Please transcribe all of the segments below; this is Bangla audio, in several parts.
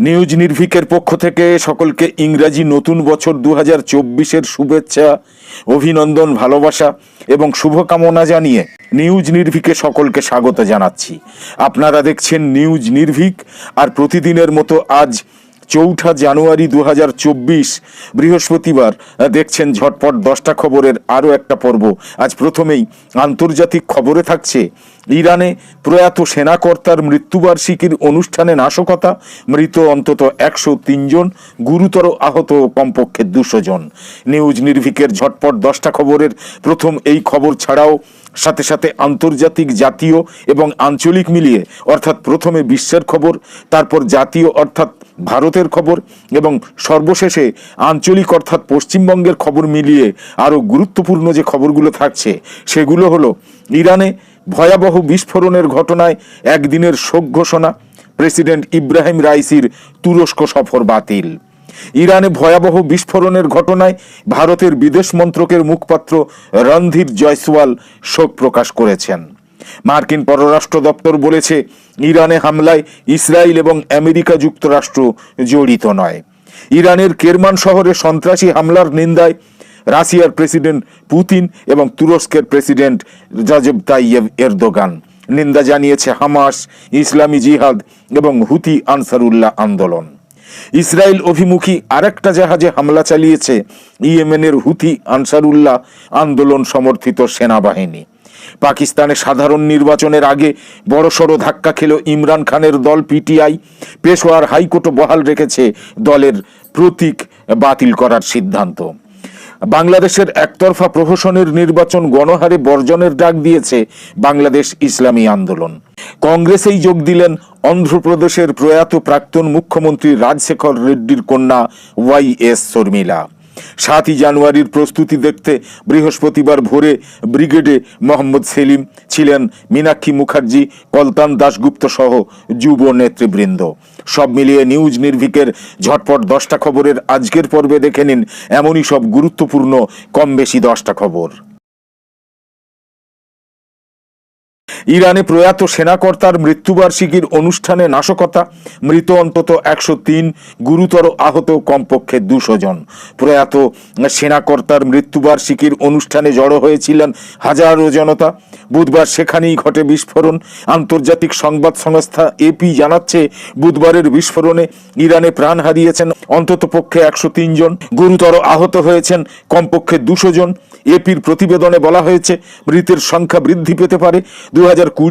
নিউজ নির্ভিকের পক্ষ থেকে সকলকে ইংরাজি নতুন বছর দু হাজার চব্বিশের শুভেচ্ছা, অভিনন্দন, ভালোবাসা এবং শুভকামনা জানিয়ে নিউজ নির্ভিকে সকলকে স্বাগত জানাচ্ছি। আপনারা দেখছেন নিউজ নির্ভিক আর প্রতিদিনের মতো আজ চৌঠা জানুয়ারি দু হাজার চব্বিশ, বৃহস্পতিবার দেখছেন ঝটপট দশটা খবরের আরও একটা পর্ব। আজ প্রথমেই আন্তর্জাতিক খবরে থাকছে, ইরানে প্রয়াত সেনাকর্তার মৃত্যুবার্ষিকীর অনুষ্ঠানে নাশকতা, মৃত অন্তত একশো তিনজন গুরুতর আহত কমপক্ষে দুশো জন। নিউজ নির্ভিকের ঝটপট দশটা খবরের প্রথম এই খবর ছাড়াও সাথে সাথে আন্তর্জাতিক জাতীয় এবং আঞ্চলিক মিলিয়ে, অর্থাৎ প্রথমে বিশ্বের খবর, তারপর জাতীয়, অর্থাৎ ভারতের খবর এবং সর্বশেষে আঞ্চলিক, অর্থাৎ পশ্চিমবঙ্গের খবর মিলিয়ে আরও গুরুত্বপূর্ণ যে খবরগুলো থাকছে, সেগুলো হলো ইরানে ভয়াবহ বিস্ফোরণের ঘটনায় একদিনের শোক ঘোষণা, প্রেসিডেন্ট ইব্রাহিম রাইসির তুরস্ক সফর বাতিল। ইরানে ভয়াবহ বিস্ফোরণের ঘটনায় ভারতের বিদেশ মন্ত্রকের মুখপাত্র রণধীর জয়সওয়াল শোক প্রকাশ করেছেন। মার্কিন পররাষ্ট্র দপ্তর বলেছে, ইরানে হামলায় ইসরায়েল এবং আমেরিকা যুক্তরাষ্ট্র জড়িত নয়। ইরানের কেরমান শহরে সন্ত্রাসী হামলার নিন্দায় রাশিয়ার প্রেসিডেন্ট পুতিন এবং তুরস্কের প্রেসিডেন্ট রাজব তাইয়েব এরদোগান। নিন্দা জানিয়েছে হামাস, ইসলামী জিহাদ এবং হুতি আনসারুল্লাহ আন্দোলন। ইসরায়েল অভিমুখী আরেকটা জাহাজে হামলা চালিয়েছে ইয়েমেনের হুথি আনসারুল্লাহ আন্দোলন সমর্থিত সেনাবাহিনী। পাকিস্তানে সাধারণ নির্বাচনের আগে বড়সড় ধাক্কা খেল ইমরান খানের দল পিটিআই। পেশোয়ার হাইকোর্ট বহাল রেখেছে দলের প্রতীক বাতিল করার সিদ্ধান্ত। বাংলাদেশের একতরফা প্রহসনের নির্বাচন গণহারে বর্জনের ডাক দিয়েছে বাংলাদেশ ইসলামী আন্দোলন। কংগ্রেসেই যোগ দিলেন অন্ধ্রপ্রদেশের প্রয়াত প্রাক্তন মুখ্যমন্ত্রী রাজশেখর রেড্ডির কন্যা ওয়াই এস শর্মিলা। সাতই জানুয়ারির প্রস্তুতি দেখতে বৃহস্পতিবার ভোরে ব্রিগেডে মোহাম্মদ সেলিম ছিলেন মীনাক্ষী মুখার্জি, কলতান দাশগুপ্ত সহ যুব নেতৃবৃন্দ। সব মিলিয়ে নিউজ নির্ভিকের ঝটপট দশটা খবরের আজকের পর্বে দেখে নিন এমনই সব গুরুত্বপূর্ণ কম বেশি দশটা খবর। ইরানে প্রয়াত সেনাকর্তার মৃত্যুবার্ষিকীর অনুষ্ঠানে নাশকতা, মৃত অন্তত একশো তিন, গুরুতর আহত কমপক্ষে দুশো জন। প্রয়াত সেনাকর্তার মৃত্যুবার্ষিকীর অনুষ্ঠানে জড়ো হয়েছিলেন হাজারো জনতা। বুধবার সেখানেই ঘটে বিস্ফোরণ। আন্তর্জাতিক সংবাদ সংস্থা এপি জানাচ্ছে, বুধবারের বিস্ফোরণে ইরানে প্রাণ হারিয়েছেন অন্তত পক্ষে একশো জন, গুরুতর আহত হয়েছেন কমপক্ষে দুশো জন। এপির প্রতিবেদনে বলা হয়েছে, মৃতের সংখ্যা বৃদ্ধি পেতে পারে। দু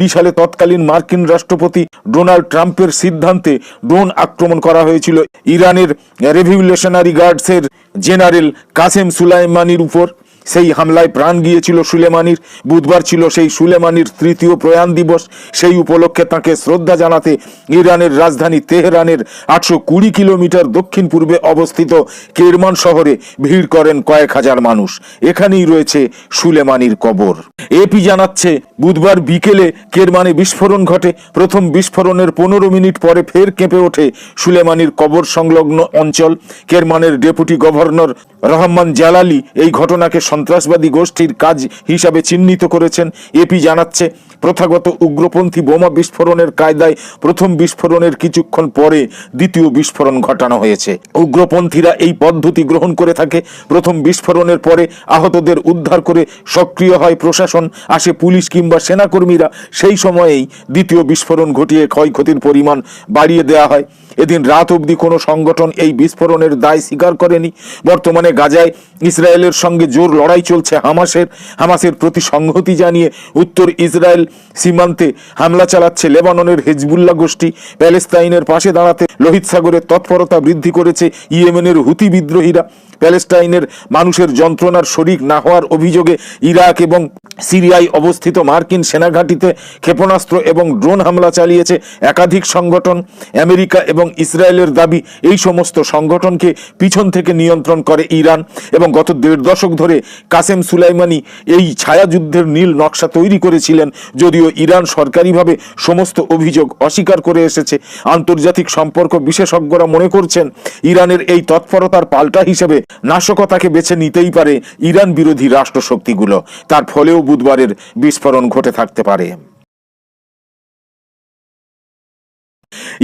সালে তৎকালীন মার্কিন রাষ্ট্রপতি ডোনাল্ড ট্রাম্পের সিদ্ধান্তে ড্রোন আক্রমণ করা হয়েছিল ইরানের রেভিউলেশনারি গার্ডসের জেনারেল কাসেম সুলাইমানির উপর। সেই হামলায় প্রাণ গিয়েছিল সুলেমানির। বুধবার ছিল সেই সুলেমানির তৃতীয় প্রয়াণ দিবস। সেই উপলক্ষে তাকে শ্রদ্ধা জানাতে ইরানের রাজধানী তেহরানের আটশো কুড়ি কিলোমিটার দক্ষিণ পূর্বে অবস্থিত কেরমান শহরে ভিড় করেন কয়েক হাজার মানুষ। এখানেই রয়েছে সুলেমানির কবর। এপি জানাচ্ছে, বুধবার বিকেলে কেরমানে বিস্ফোরণ ঘটে। প্রথম বিস্ফোরণের পনেরো মিনিট পরে ফের কেঁপে ওঠে সুলেমানির কবর সংলগ্ন অঞ্চল। কেরমানের ডেপুটি গভর্নর রহমান জালালি এই ঘটনাকে সন্ত্রাসবাদী গোষ্ঠীর কাজ হিসাবে চিহ্নিত করেছেন। এপি জানাচ্ছে, প্রথাগত উগ্রপন্থী বোমা বিস্ফোরণের কায়দায় প্রথম বিস্ফোরণের কিছুক্ষণ পরে দ্বিতীয় বিস্ফোরণ ঘটানো হয়েছে। উগ্রপন্থীরা এই পদ্ধতি গ্রহণ করে থাকে। প্রথম বিস্ফোরণের পরে আহতদের উদ্ধার করে সক্রিয় হয় প্রশাসন, আসে পুলিশ কিংবা সেনাকর্মীরা। সেই সময়েই দ্বিতীয় বিস্ফোরণ ঘটিয়ে ক্ষয়ক্ষতির পরিমাণ বাড়িয়ে দেওয়া হয়। এদিন রাত অবধি কোনো সংগঠন এই বিস্ফোরণের দায় স্বীকার করেনি। বর্তমানে গাজায় ইসরায়েলের সঙ্গে জোর লড়াই চলছে হামাসের। হামাসের প্রতি সংহতি জানিয়ে উত্তর ইসরায়েল সীমান্তে হামলা চালাচ্ছে লেবাননের হেজবুল্লাহ গোষ্ঠী। প্যালেস্তাইনের পাশে দাঁড়াতে লোহিত সাগরের তৎপরতা বৃদ্ধি করেছে ইয়েমেনের হুতি বিদ্রোহীরা। প্যালেস্টাইনের মানুষের যন্ত্রণার শরিক না হওয়ার অভিযোগে ইরাক এবং সিরিয়ায় অবস্থিত মার্কিন সেনাঘাঁটিতে ক্ষেপণাস্ত্র এবং ড্রোন হামলা চালিয়েছে একাধিক সংগঠন। আমেরিকা এবং ইসরায়েলের দাবি, এই সমস্ত সংগঠনকে পিছন থেকে নিয়ন্ত্রণ করে ইরান এবং গত দেড় দশক ধরে কাসেম সুলাইমানি এই ছায়াযুদ্ধের নীল নকশা তৈরি করেছিলেন, যদিও ইরান সরকারিভাবে সমস্ত অভিযোগ অস্বীকার করে এসেছে। আন্তর্জাতিক সম্পর্ক বিশেষজ্ঞরা মনে করছেন, ইরানের এই তৎপরতার পাল্টা হিসেবে নাশকতাকে বেছে নিতেই পারে ইরান বিরোধী রাষ্ট্রশক্তিগুলো। তার ফলেও বুধবারের বিস্ফোরণ ঘটে থাকতে পারে।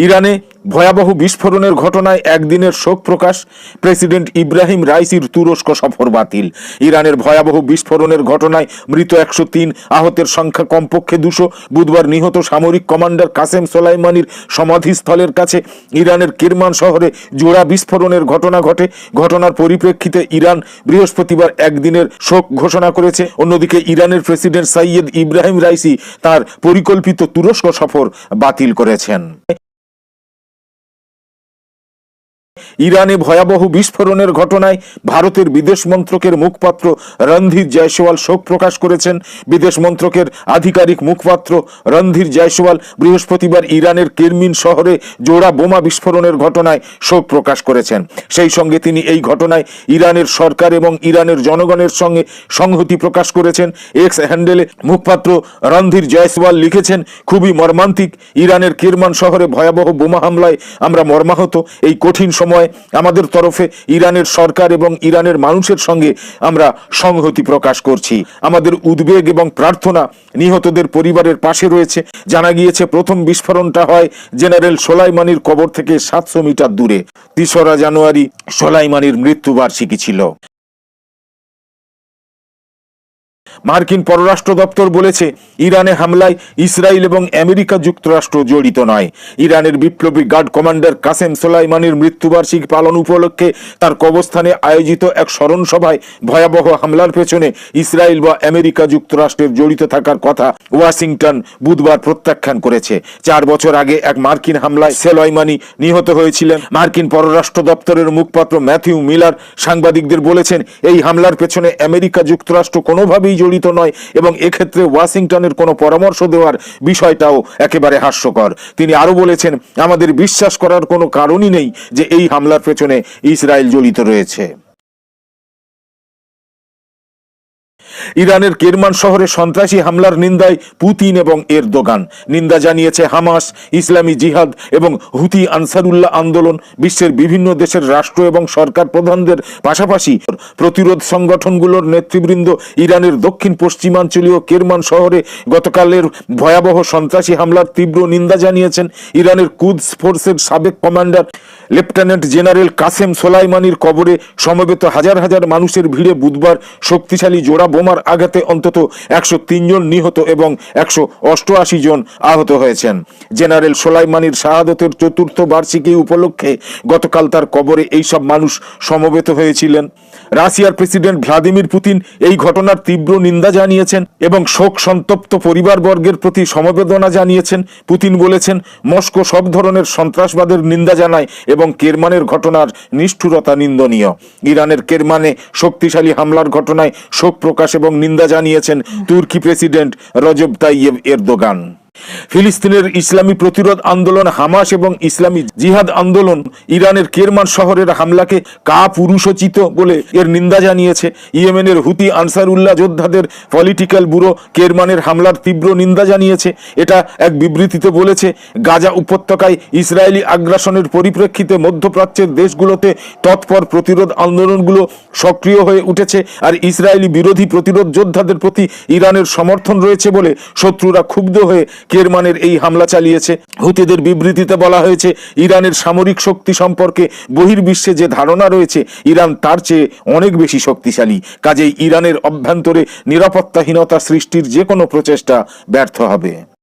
ইরানে ভয়াবহ বিস্ফোরণের ঘটনায় একদিনের শোক প্রকাশ। প্রেসিডেন্ট ইব্রাহিম রাইসির তুরস্ক সফর বাতিল। ইরানের ভয়াবহ বিস্ফোরণের ঘটনায় মৃত একশো তিন আহতের সংখ্যা কমপক্ষে দুশো। বুধবার নিহত সামরিক কমান্ডার কাসেম সোলাইমানির সমাধিস্থলের কাছে ইরানের কিরমান শহরে জোড়া বিস্ফোরণের ঘটনা ঘটে। ঘটনার পরিপ্রেক্ষিতে ইরান বৃহস্পতিবার একদিনের শোক ঘোষণা করেছে। অন্যদিকে ইরানের প্রেসিডেন্ট সাইয়েদ ইব্রাহিম রাইসি তার পরিকল্পিত তুরস্ক সফর বাতিল করেছেন। ইরানে ভয়াবহ বিস্ফোরণের ঘটনায় ভারতের বিদেশ মন্ত্রকের মুখপাত্র রণধীর জয়সওয়াল শোক প্রকাশ করেছেন। বিদেশ মন্ত্রকের আধিকারিক মুখপাত্র রণধীর জয়সওয়াল বৃহস্পতিবার ইরানের কেরমিন শহরে জোড়া বোমা বিস্ফোরণের ঘটনায় শোক প্রকাশ করেছেন। সেই সঙ্গে তিনি এই ঘটনায় ইরানের সরকার এবং ইরানের জনগণের সঙ্গে সংহতি প্রকাশ করেছেন। এক্স হ্যান্ডেলে মুখপাত্র রণধীর জয়সওয়াল লিখেছেন, খুবই মর্মান্তিক। ইরানের কেরমান শহরে ভয়াবহ বোমা হামলায় আমরা মর্মাহত। এই কঠিন সময় আমাদের তরফে ইরানের সরকার এবং ইরানের মানুষের সঙ্গে আমরা সংহতি প্রকাশ করছি। আমাদের উদ্বেগ এবং প্রার্থনা নিহতদের পরিবারের পাশে রয়েছে। জানা গিয়েছে, প্রথম বিস্ফোরণটা হয় জেনারেল সোলাইমানির কবর থেকে সাতশো মিটার দূরে। তেসরা জানুয়ারি সোলাইমানির মৃত্যুবার্ষিকী ছিল। মার্কিন পররাষ্ট্র দপ্তর বলেছে, ইরানে হামলায় ইসরায়েল এবং আমেরিকা যুক্তরাষ্ট্র জড়িত নয়। ইরানের বিপ্লবী গার্ড কমান্ডার কাসেম সোলাইমানির মৃত্যুবার্ষিকী পালন উপলক্ষে তার কবস্থানে আয়োজিত এক স্মরণ সভায় ভয়াবহ হামলার পেছনে ইসরায়েল বা আমেরিকা যুক্তরাষ্ট্রের জড়িত থাকার কথা ওয়াশিংটন বুধবার প্রত্যাখ্যান করেছে। চার বছর আগে এক মার্কিন হামলায় সেলয়মানি নিহত হয়েছিলেন। মার্কিন পররাষ্ট্র দপ্তরের মুখপাত্র ম্যাথিউ মিলার সাংবাদিকদের বলেছেন, এই হামলার পেছনে আমেরিকা যুক্তরাষ্ট্র কোনোভাবেই জড়িত নয় এবং এক্ষেত্রে ওয়াশিংটনের কোনো পরামর্শ দেওয়ার বিষয়টাও একেবারে হাস্যকর। তিনি আরও বলেছেন, আমাদের বিশ্বাস করার কোনো কারণই নেই যে এই হামলার পেছনে ইসরায়েল জড়িত রয়েছে। ইরানের কেরমান শহরে সন্ত্রাসী হামলার নিন্দায় পুতিন এবং এরদোগান। নিন্দা জানিয়েছে হামাস, ইসলামী জিহাদ এবং হুতি আনসারুল্লাহ আন্দোলন বিশ্বের বিভিন্ন দেশের রাষ্ট্র এবং সরকার প্রধানদের পাশাপাশি। প্রতিরোধ সংগঠনগুলোর নেতৃবৃন্দ ইরানের দক্ষিণ পশ্চিমাঞ্চলীয় কেরমান শহরে গতকালের ভয়াবহ সন্ত্রাসী হামলার তীব্র নিন্দা জানিয়েছেন ইরানের কুদস ফোর্সের সাবেক কমান্ডার লেফটেন্যান্ট জেনারেল কাসেম সোলাইমানির কবরে সমবেত হাজার হাজার মানুষের ভিড়ে বুধবার শক্তিশালী জোড়া বোমার আঘাতে অন্তত একশো জন নিহত এবং একশো অষ্টআশি জন আহত হয়েছেন। জেনারেল সোলাইমানির শাহাদতের চতুর্থ বার্ষিকী উপলক্ষে গতকাল তার কবরে এইসব মানুষ সমবেত হয়েছিলেন। রাশিয়ার প্রেসিডেন্ট ভ্লাদিমির পুতিন এই ঘটনার তীব্র নিন্দা জানিয়েছেন এবং শোক সন্তপ্ত পরিবারবর্গের প্রতি সমবেদনা জানিয়েছেন। পুতিন বলেছেন, মস্কো সব ধরনের সন্ত্রাসবাদের নিন্দা জানায় এবং কেরমানের ঘটনার নিষ্ঠুরতা নিন্দনীয়। ইরানের কেরমানে শক্তিশালী হামলার ঘটনায় শোক প্রকাশ এবং নিন্দা জানিয়েছেন তুর্কি প্রেসিডেন্ট রজব তাইয়েব এরদোগান। ফিলিস্তিনের ইসলামী প্রতিরোধ আন্দোলন, হামাস এবং ইসলামী জিহাদ আন্দোলন ইরানের কেরমান শহরের হামলাকে কা পুরুষোচিত বলে এর নিন্দা জানিয়েছে। ইয়েমেনের হুতি আনসারুল্লাহ যোদ্ধাদের পলিটিক্যাল ব্যুরো কেরমানের হামলার তীব্র নিন্দা জানিয়েছে। এটা এক বিবৃতিতে বলেছে, গাজা উপত্যকায় ইসরায়েলি আগ্রাসনের পরিপ্রেক্ষিতে মধ্যপ্রাচ্যের দেশগুলোতে তৎপর প্রতিরোধ আন্দোলনগুলো সক্রিয় হয়ে উঠেছে আর ইসরায়েলি বিরোধী প্রতিরোধ যোদ্ধাদের প্রতি ইরানের সমর্থন রয়েছে বলে শত্রুরা ক্ষুব্ধ হয়ে কেরমানের এই হামলা চালিয়েছে। হুতিদের বিবৃতিতে বলা হয়েছে, ইরানের সামরিক শক্তি সম্পর্কে বহির্বিশ্বে যে ধারণা রয়েছে, ইরান তার চেয়ে অনেক বেশি শক্তিশালী। কাজেই ইরানের অভ্যন্তরে নিরাপত্তাহীনতা সৃষ্টির যে কোনো প্রচেষ্টা ব্যর্থ হবে।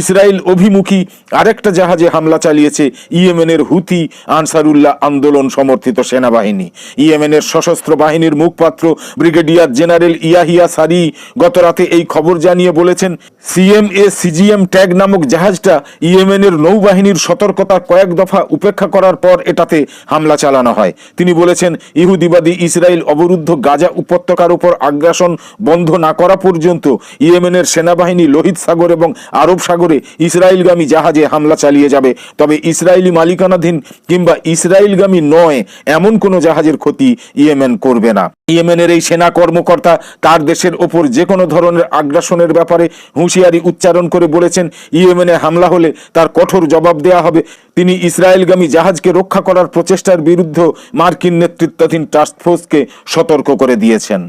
ইসরায়েল অভিমুখী আরেকটা জাহাজে হামলা চালিয়েছে ইয়েমেনের হুথি আনসারুল্লাহ আন্দোলন সমর্থিত সেনাবাহিনী। ইয়েমেনের সশস্ত্র বাহিনীর মুখপাত্র ব্রিগেডিয়ার জেনারেল ইয়াহিয়া সারি গতরাতে এই খবর জানিয়ে বলেছেন, সিএমএ সিজিএম ট্যাগ নামক জাহাজটা ইয়েমেনের নৌবাহিনীর সতর্কতা কয়েক দফা উপেক্ষা করার পর এটাতে হামলা চালানো হয়। তিনি বলেছেন, ইহুদিবাদী ইসরায়েল অবরুদ্ধ গাজা উপত্যকার উপর আগ্রাসন বন্ধ না করা পর্যন্ত ইয়েমেনের সেনাবাহিনী লোহিত সাগর এবং আরব সাগরে ইসরায়েলগামী জাহাজে হামলা চালিয়ে যাবে। তবে ইসরায়েলি মালিকানাধীন কিংবা ইসরায়েলগামী নয়, এমন কোনো জাহাজের ক্ষতি ইয়েমেন করবে না। ইয়েমেনের এই সেনা কর্মকর্তা তার দেশের ওপর যে কোনো ধরনের আগ্রাসনের ব্যাপারে হুঁশিয়ারি উচ্চারণ করে বলেছেন, ইয়েমেনে হামলা হলে তার কঠোর জবাব দেয়া হবে। তিনি ইসরায়েলগামী জাহাজকে রক্ষা করার প্রচেষ্টার বিরুদ্ধে মার্কিন নেতৃত্বাধীন টাস্কফোর্সকে সতর্ক করে দিয়েছেন।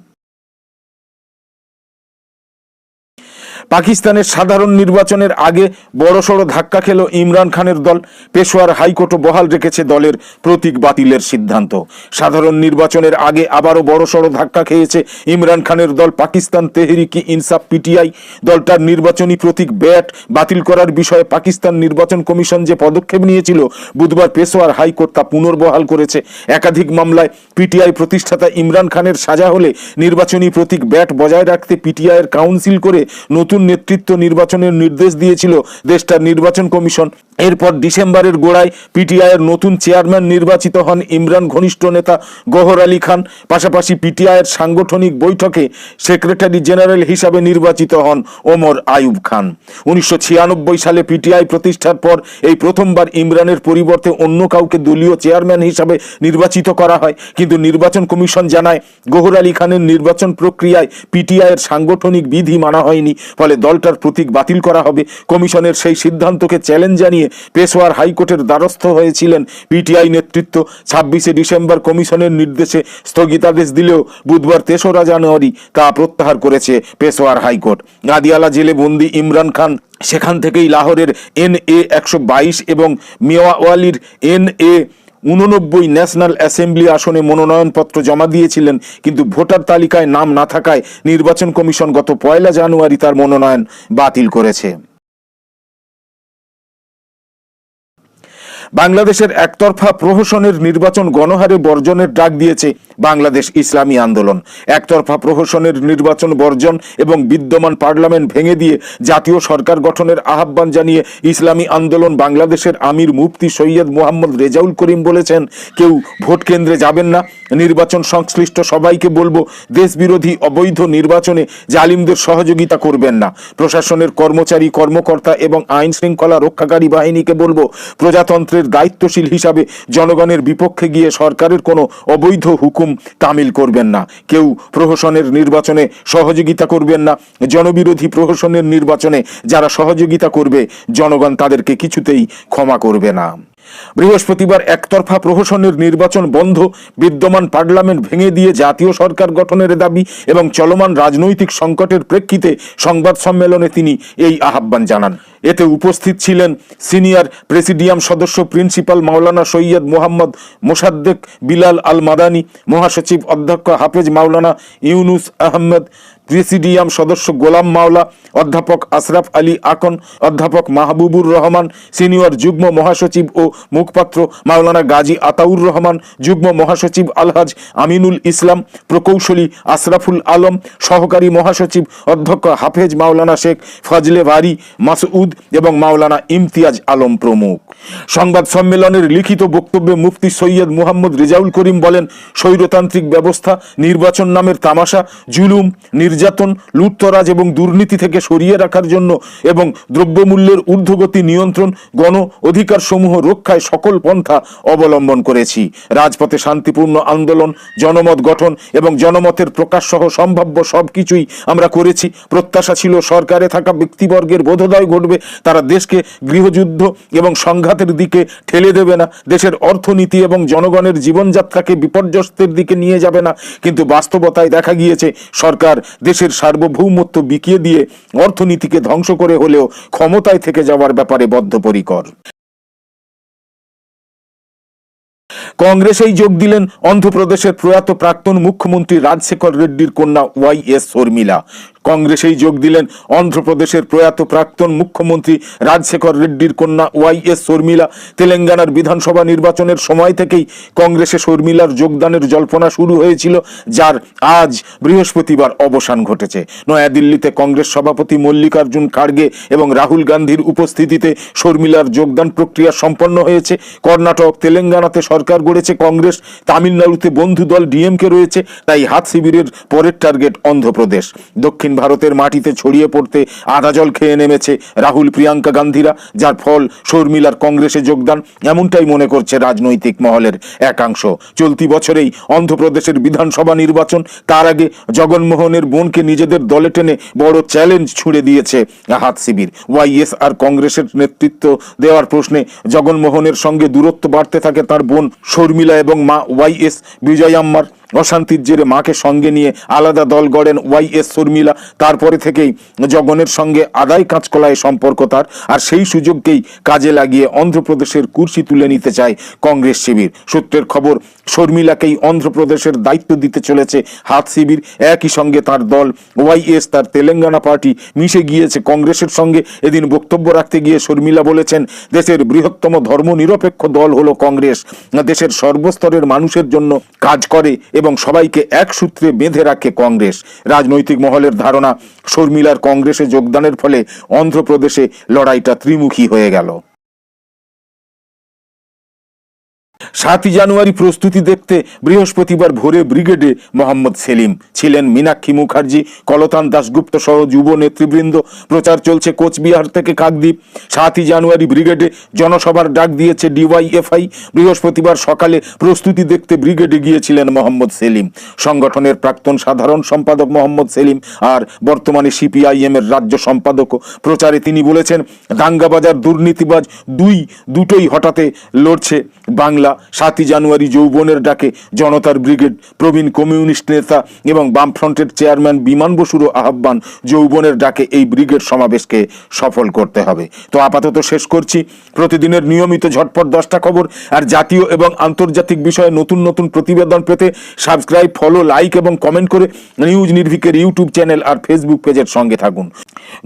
পাকিস্তানের সাধারণ নির্বাচনের আগে বড়সড় ধাক্কা খেল ইমরান খানের দল। পেশোয়ার হাইকোর্টও বহাল রেখেছে দলের প্রতীক বাতিলের সিদ্ধান্ত। সাধারণ নির্বাচনের আগে আবারও বড়সড় ধাক্কা খেয়েছে ইমরান খানের দল। পাকিস্তান তেহরিকি ইনসাফ পিটিআই। দলটার নির্বাচনী প্রতীক ব্যাট বাতিল করার বিষয়ে পাকিস্তান নির্বাচন কমিশন যে পদক্ষেপ নিয়েছিল, বুধবার পেশোয়ার হাইকোর্ট তা পুনর্বহাল করেছে। একাধিক মামলায় পিটিআই প্রতিষ্ঠাতা ইমরান খানের সাজা হলে নির্বাচনী প্রতীক ব্যাট বজায় রাখতে পিটিআইয়ের কাউন্সিল করে নতুন নেতৃত্ব নির্বাচনের নির্দেশ দিয়েছিল দেশটার নির্বাচন কমিশন। এরপর ডিসেম্বরের গোড়ায় পিটিআইয়ের নতুন চেয়ারম্যান নির্বাচিত হন ইমরান ঘনিষ্ঠ নেতা গহর আলী খান। পাশাপাশি পিটিআইয়ের সাংগঠনিক বৈঠকে সেক্রেটারি জেনারেল হিসাবে নির্বাচিত হন ওমর আয়ুব খান। উনিশশো ছিয়ানব্বই সালে পিটিআই প্রতিষ্ঠার পর এই প্রথমবার ইমরানের পরিবর্তে অন্য কাউকে দলীয় চেয়ারম্যান হিসাবে নির্বাচিত করা হয়। কিন্তু নির্বাচন কমিশন জানায়, গহর আলী খানের নির্বাচন প্রক্রিয়ায় পিটিআইয়ের সাংগঠনিক বিধি মানা হয়নি। ফলে দলটার প্রতীক বাতিল করা হবে। কমিশনের সেই সিদ্ধান্তকে চ্যালেঞ্জ জানিয়ে পেশোয়ার হাইকোর্টের দ্বারস্থ হয়েছিলেন পিটিআই নেতৃত্ব। ছাব্বিশে ডিসেম্বর কমিশনের নির্দেশে স্থগিতাদেশ দিলেও বুধবার তেসরা জানুয়ারি তা প্রত্যাহার করেছে পেশোয়ার হাইকোর্ট। আদিয়ালা জেলে বন্দি ইমরান খান সেখান থেকেই লাহোরের এন এ একশো বাইশ এবং মিয়াওয়ালির এন এ উননব্বই ন্যাশনাল অ্যাসেম্বলি আসনে মনোনয়নপত্র জমা দিয়েছিলেন, কিন্তু ভোটার তালিকায় নাম না থাকায় নির্বাচন কমিশন গত পয়লা জানুয়ারি তার মনোনয়ন বাতিল করেছে। বাংলাদেশের একতরফা প্রহসনের নির্বাচন গণহারে বর্জনের ডাক দিয়েছে বাংলাদেশ ইসলামী আন্দোলন। একতরফা প্রহসনের নির্বাচন বর্জন এবং বিদ্যমান পার্লামেন্ট ভেঙে দিয়ে জাতীয় সরকার গঠনের আহ্বান জানিয়ে ইসলামী আন্দোলন বাংলাদেশের আমির মুফতি সৈয়দ মোহাম্মদ রেজাউল করিম বলেছেন, কেউ ভোট কেন্দ্রে যাবেন না। নির্বাচন সংশ্লিষ্ট সবাইকে বলব, দেশবিরোধী অবৈধ নির্বাচনে জালিমদের সহযোগিতা করবেন না। প্রশাসনের কর্মচারী, কর্মকর্তা এবং আইন শৃঙ্খলা রক্ষাকারী বাহিনীকে বলব, প্রজাতন্ত্রের দায়িত্বশীল হিসাবে জনগণের বিপক্ষে গিয়ে সরকারের কোনো অবৈধ হুকুম তামিল করবেন না। কেউ প্রহসনের নির্বাচনে সহযোগিতা করবেন না। জনবিরোধী প্রহসনের নির্বাচনে যারা সহযোগিতা করবে, জনগণ তাদেরকে কিছুতেই ক্ষমা করবে না। বৃহস্পতিবার একতরফা প্রহসনের নির্বাচন বন্ধ, বিদ্যমান পার্লামেন্ট ভেঙে দিয়ে জাতীয় সরকার গঠনের দাবি এবং চলমান রাজনৈতিক সংকটের প্রেক্ষিতে সংবাদ সম্মেলনে তিনি এই আহ্বান জানান। এতে উপস্থিত ছিলেন সিনিয়র প্রেসিডিয়াম সদস্য প্রিন্সিপাল মাওলানা সৈয়দ মোহাম্মদ মোসাদ্দেক বিলাল আল মাদানি মহাসচিব অধ্যক্ষ হাফেজ মাওলানা ইউনুস আহমেদ প্রেসিডিয়াম সদস্য গোলাম মাওলা, অধ্যাপক আশরাফ আলী আকন, অধ্যাপক মাহবুবুর রহমান, সিনিয়র যুগ্ম মহাসচিব ও মুখপাত্র মাওলানা গাজী আতাউর রহমান, যুগ্ম মহাসচিব আলহাজ আমিনুল ইসলাম, প্রকৌশলী আশরাফুল আলম, সহকারী মহাসচিব অধ্যক্ষ হাফেজ মাওলানা শেখ ফজলে বারি মাসউদ এবং মাওলানা ইমতিয়াজ আলম প্রমুখ। সংবাদ সম্মেলনের লিখিত বক্তব্যে মুফতি সৈয়দ মুহাম্মদ রেজাউল করিম বলেন, স্বৈরতান্ত্রিক ব্যবস্থা, নির্বাচন নামের তামাশা, জুলুম নির্যাতন, লুটতরাজ এবং দুর্নীতি থেকে সরিয়ে রাখার জন্য এবং দ্রব্যমূল্যের ঊর্ধ্বগতি নিয়ন্ত্রণ, গণ অধিকার সমূহ রক্ষায় সকল পন্থা অবলম্বন করেছি। রাজপথে শান্তিপূর্ণ আন্দোলন, জনমত গঠন এবং জনমতের প্রকাশ সহ সম্ভাব্য সব কিছুই আমরা করেছি। প্রত্যাশা ছিল সরকারে থাকা ব্যক্তিবর্গের বোধোদয় ঘটবে। তারা দেশকে গৃহযুদ্ধ এবং সংঘাতের দিকে ঠেলে দেবে না। দেশের অর্থনীতি এবং জনগণের জীবনযাত্রাকে বিপর্যস্তের দিকে নিয়ে যাবে না। কিন্তু বাস্তবতায় দেখা গিয়েছে, সরকার দেশের সার্বভৌমত্ব বিকিয়ে দিয়ে অর্থনীতিকে ধ্বংস করে হলেও ক্ষমতায় থেকে যাওয়ার ব্যাপারে বদ্ধপরিকর। কংগ্রেসেই যোগ দিলেন অন্ধ্রপ্রদেশের প্রয়াত প্রাক্তন মুখ্যমন্ত্রী রাজশেখর রেড্ডির কন্যা ওয়াই এস শর্মিলা। কংগ্রেসেই যোগ দিলেন অন্ধ্রপ্রদেশের প্রয়াত প্রাক্তন মুখ্যমন্ত্রী রাজশেখর রেড্ডির কন্যা ওয়াই এস শর্মিলা। তেলেঙ্গানার বিধানসভা নির্বাচনের সময় থেকেই কংগ্রেসে শর্মিলার যোগদানের জল্পনা শুরু হয়েছিল, যার আজ বৃহস্পতিবার অবসান ঘটেছে। নয়াদিল্লিতে কংগ্রেস সভাপতি মল্লিকার্জুন খাড়গে এবং রাহুল গান্ধীর উপস্থিতিতে শর্মিলার যোগদান প্রক্রিয়া সম্পন্ন হয়েছে। কর্ণাটক, তেলেঙ্গানাতে সরকার গড়েছে কংগ্রেস, তামিলনাড়ুতে বন্ধু দল ডিএমকে রয়েছে, তাই হাত শিবিরের পরের টার্গেট অন্ধ্রপ্রদেশ। দক্ষিণ ভারতের মাটিতে ছড়িয়ে পড়তে আধা জল খেয়ে নেমেছে রাহুল, প্রিয়াঙ্কা গান্ধীরা, যার ফল শর্মিলার কংগ্রেসে যোগদান, এমনটাই মনে করছে রাজনৈতিক মহলের একাংশ। চলতি বছরেই অন্ধ্রপ্রদেশের বিধানসভা নির্বাচন, তার আগে জগনমোহনের বোনকে নিজেদের দলে টেনে বড় চ্যালেঞ্জ ছুড়ে দিয়েছে হাত শিবির। ওয়াইএস আর কংগ্রেসের নেতৃত্ব দেওয়ার প্রশ্নে জগনমোহনের সঙ্গে দূরত্ব বাড়তে থাকে তার বোন শর্মিলা এবং মা ওয়াইএস বিজয়াম্মার অশান্তির জেরে মাকে সঙ্গে নিয়ে আলাদা দল গড়েন ওয়াই এস শর্মিলা। তারপরে থেকেই জগনের সঙ্গে আদায় কাঁচকলায় সম্পর্ক তার, আর সেই সুযোগকেই কাজে লাগিয়ে অন্ধ্রপ্রদেশের কুর্সি তুলে নিতে চায় কংগ্রেস শিবির। সূত্রের খবর, শর্মিলাকেই অন্ধ্রপ্রদেশের দায়িত্ব দিতে চলেছে হাত শিবির। একই সঙ্গে তার দল ওয়াইএস তার তেলেঙ্গানা পার্টি মিশে গিয়েছে কংগ্রেসের সঙ্গে। এদিন বক্তব্য রাখতে গিয়ে শর্মিলা বলেছেন, দেশের বৃহত্তম ধর্মনিরপেক্ষ দল হলো কংগ্রেস। দেশের সর্বস্তরের মানুষের জন্য কাজ করে এবং সবাইকে এক সূত্রে বেঁধে রাখে কংগ্রেস। রাজনৈতিক মহলের ধারণা, শর্মিলার কংগ্রেসে যোগদানের ফলে অন্ধ্রপ্রদেশে লড়াইটা ত্রিমুখী হয়ে গেল। সাতই জানুয়ারি প্রস্তুতি দেখতে বৃহস্পতিবার ভোরে ব্রিগেডে মোহাম্মদ সেলিম ছিলেন মীনাক্ষী মুখার্জি, কলতান দাশগুপ্ত সহ যুব নেতৃবৃন্দ। প্রচার চলছে কোচবিহার থেকে কাকদ্বীপ। সাতই জানুয়ারি ব্রিগেডে জনসভার ডাক দিয়েছে ডিওয়াইএফআই। বৃহস্পতিবার সকালে প্রস্তুতি দেখতে ব্রিগেডে গিয়েছিলেন মোহাম্মদ সেলিম। সংগঠনের প্রাক্তন সাধারণ সম্পাদক মোহাম্মদ সেলিম আর বর্তমানে সিপিআইএম এর রাজ্য সম্পাদকও প্রচারে তিনি বলেছেন, দাঙ্গাবাজার দুর্নীতিবাজ দুই দুটোই হঠাতে লড়ছে বাংলা সাতই জানুয়ারি যৌবনের ডাকে জনতার ব্রিগেড, প্রবীণ কমিউনিস্ট নেতা এবং বামফ্রন্টের চেয়ারম্যান বিমান বসুরও আহ্বান যৌবনের ডাকে এই ব্রিগেড সমাবেশকে সফল করতে হবে। তো আপাতত শেষ করছি। প্রতিদিনের নিয়মিত ঝটপট দশটা খবর আর জাতীয় এবং আন্তর্জাতিক বিষয়ে নতুন নতুন প্রতিবেদন পেতে সাবস্ক্রাইব, ফলো, লাইক এবং কমেন্ট করে নিউজ নির্ভিকের ইউটিউব চ্যানেল আর ফেসবুক পেজের সঙ্গে থাকুন।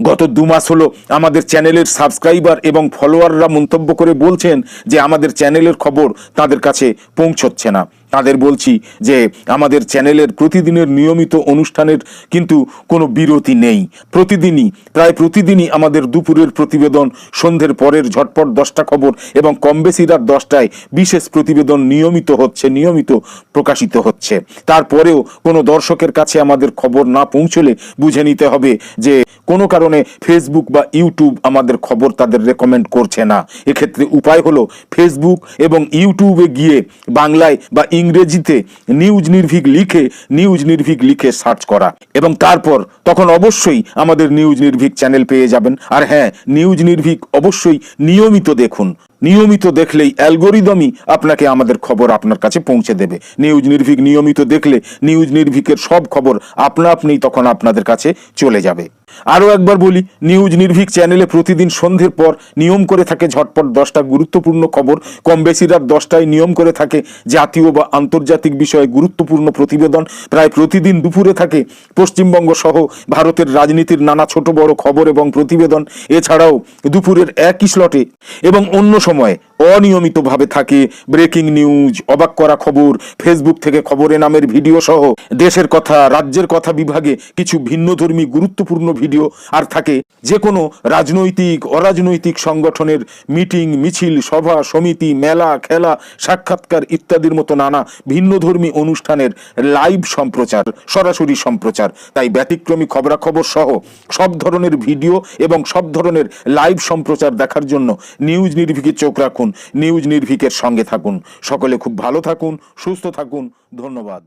গত দু মাস হলো আমাদের চ্যানেলের সাবস্ক্রাইবার এবং ফলোয়াররা মন্তব্য করে বলছেন যে আমাদের চ্যানেলের খবর তাদের কাছে পৌঁছচ্ছে না। তাদের বলছি যে আমাদের চ্যানেলের প্রতিদিনের নিয়মিত অনুষ্ঠানের কিন্তু কোনো বিরতি নেই। প্রতিদিনই, প্রায় প্রতিদিনই আমাদের দুপুরের প্রতিবেদন, সন্ধ্যের পরের ঝটপট দশটা খবর এবং কম বেশি রাত দশটায় বিশেষ প্রতিবেদন নিয়মিত হচ্ছে, নিয়মিত প্রকাশিত হচ্ছে। তারপরেও কোনো দর্শকের কাছে আমাদের খবর না পৌঁছলে বুঝে নিতে হবে যে কোনো কারণে ফেসবুক বা ইউটিউব আমাদের খবর তাদের রেকমেন্ড করছে না। এক্ষেত্রে উপায় হলো ফেসবুক এবং ইউটিউবে গিয়ে বাংলায় বা ইংরেজিতে নিউজ নির্ভীক লিখে, নিউজ নির্ভীক লিখে সার্চ করা। এবং তারপর তখন অবশ্যই আমাদের নিউজ নির্ভীক চ্যানেল পেয়ে যাবেন। আর হ্যাঁ নিউজ নির্ভীক অবশ্যই নিয়মিত দেখুন। নিয়মিত দেখলেই অ্যালগোরিদমই আপনাকে আমাদের খবর আপনার কাছে পৌঁছে দেবে। নিউজ নির্ভীক নিয়মিত দেখলে নিউজ নির্ভীকের সব খবর আপনা আপনিই তখন আপনাদের কাছে চলে যাবে। আরও একবার বলি, নিউজ নির্ভীক চ্যানেলে প্রতিদিন সন্ধ্যের পর নিয়ম করে থাকে ঝটপট দশটা গুরুত্বপূর্ণ খবর। কম বেশি রাত দশটায় নিয়ম করে থাকে জাতীয় বা আন্তর্জাতিক বিষয়ে গুরুত্বপূর্ণ প্রতিবেদন। প্রায় প্রতিদিন দুপুরে থাকে পশ্চিমবঙ্গ সহ ভারতের রাজনীতির নানা ছোট বড় খবর এবং প্রতিবেদন। এছাড়াও দুপুরের একই স্লটে এবং অন্য সময় অনিয়মিতভাবে থাকে। ব্রেকিং নিউজ, অবাক করা খবর, ফেসবুক থেকে খবরে নামের ভিডিও সহ দেশের কথা, রাজ্যের কথা বিভাগে কিছু ভিন্নধর্মী, গুরুত্বপূর্ণ ভিডিও আর থাকে। যে কোনো রাজনৈতিক, অরাজনৈতিক সংগঠনের মিটিং, মিছিল, সভা, সমিতি, মেলা, খেলা, সাক্ষাৎকার ইত্যাদির মতো নানা ভিন্নধর্মী অনুষ্ঠানের লাইভ সম্প্রচার, সরাসরি সম্প্রচার। তাই ব্যতিক্রমী খবরাখবর সহ সব ধরনের ভিডিও এবং সব ধরনের লাইভ সম্প্রচার দেখার জন্য নিউজ নির্ভীকে চোখ রাখুন নিউজ নির্ভিকের সঙ্গে থাকুন। সকলে খুব ভালো থাকুন সুস্থ থাকুন। ধন্যবাদ।